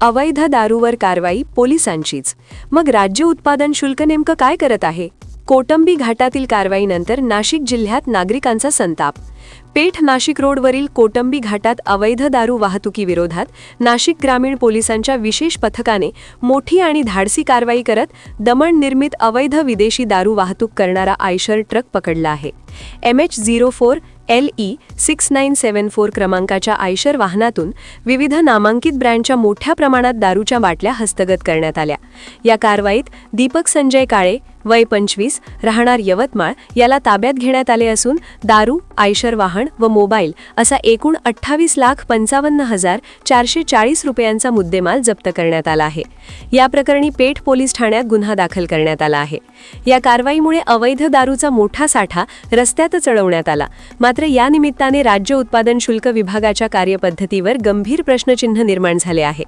अवैध दारूवर कारवाई पोलिसांचीच. मग राज्य उत्पादन शुल्क नेमकं काय करत आहे? कोटंबी घाटातील कारवाईनंतर नाशिक जिल्ह्यात नागरिकांचा संताप. पेठ नाशिक रोडवरील कोटंबी घाटात अवैध दारू वाहतुकीविरोधात नाशिक ग्रामीण पोलिसांच्या विशेष पथकाने मोठी आणि धाडसी कारवाई करत दमण निर्मित अवैध विदेशी दारू वाहतूक करणारा आयशर ट्रक पकडला आहे. M H zero four L E six nine seven four क्रमांकाच्या आयशर वाहनातून विविध नामांकित ब्रँडच्या मोठ्या प्रमाणात दारूच्या बाटल्या हस्तगत करण्यात आल्या. या कारवाईत दीपक संजय काळे वय पंचवीस राहणार यवतमाळ याला ताब्यात घेण्यात आले असून दारू आयशर वाहन व मोबाईल असा एकूण अठ्ठावीस लाख पंचावन्न हजार चारशे चाळीस रुपयांचा मुद्देमाल जप्त करण्यात आला आहे. या प्रकरणी पेठ पोलीस ठाण्यात गुन्हा दाखल करण्यात आला आहे. या कारवाईमुळे अवैध दारूचा मोठा साठा रस्त्यात चढवण्यात आला. मात्र या निमित्ताने राज्य उत्पादन शुल्क विभागाच्या कार्यपद्धतीवर गंभीर प्रश्नचिन्ह निर्माण झाले आहे.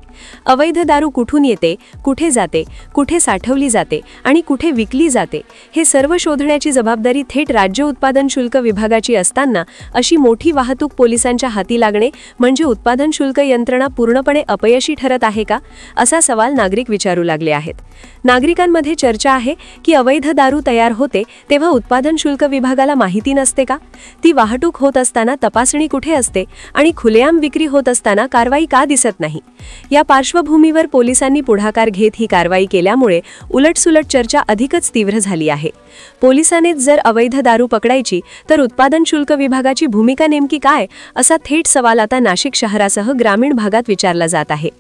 अवैध दारू कुठून येते कुठे जाते कुठे साठवली जाते आणि कुठे विकली जाते. हे सर्व शोधण्याची जबाबदारी थेट राज्य उत्पादन शुल्क विभागाची असताना अशी मोठी वाहतूक पोलिसांच्या हाती लागणे म्हणजे उत्पादन शुल्क यंत्रणा पूर्णपणे अपयशी ठरत आहे का? असा सवाल नागरिक विचारू लागले आहेत. नागरिकांमध्ये चर्चा आहे की अवैध दारू तयार होते तेव्हा उत्पादन शुल्क विभागाला माहिती नसते का? ती वाहतूक होत असताना तपासणी कुठे असते आणि खुलेआम विक्री होत असताना कारवाई का दिसत नाही? या पार्श्वभूमीवर पोलिसांनी पुढाकार घेत ही कारवाई केल्यामुळे उलटसुलट चर्चा अधिकच तीव्र झाली आहे. पोलिसांनीच जर अवैध दारू पकडायची तर उत्पादन शुल्क विभागाची भूमिका नेमकी काय असा थेट सवाल आता नाशिक शहरासह ग्रामीण भागात विचारला जात आहे.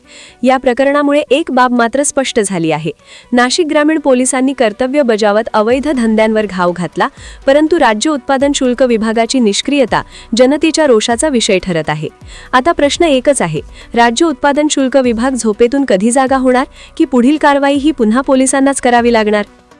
या प्रकरणामुळे एक बाब मात्र स्पष्ट झाली आहे. नाशिक ग्रामीण पोलिसांनी कर्तव्य बजावत अवैध धंद्यांवर घाव घातला परंतु राज्य उत्पादन शुल्क विभागाची निष्क्रियता जनतेच्या रोषाचा विषय ठरत आहे. आता प्रश्न एकच आहे राज्य उत्पादन शुल्क विभाग झोपेतून कधी जागा होणार की पुढील कारवाई ही पुन्हा पोलिसांनाच करावी लागणार?